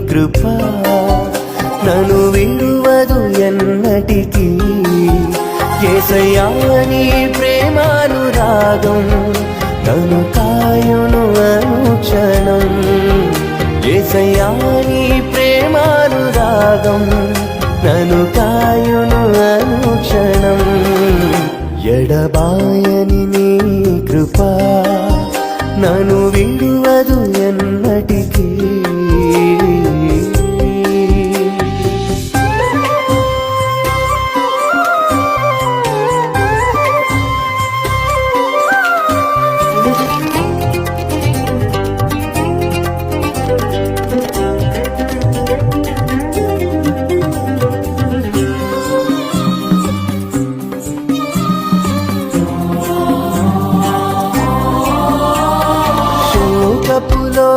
కృప నను విడువదు ఎన్నటికీ. కేసయాని ప్రేమానురాగం నను కాయును అనుక్షణం కేసయాని ప్రేమానురాగం నను కాయును అనుక్షణం ఎడబాయని నీ కృప నను విడువదు ఎన్నటి পুলো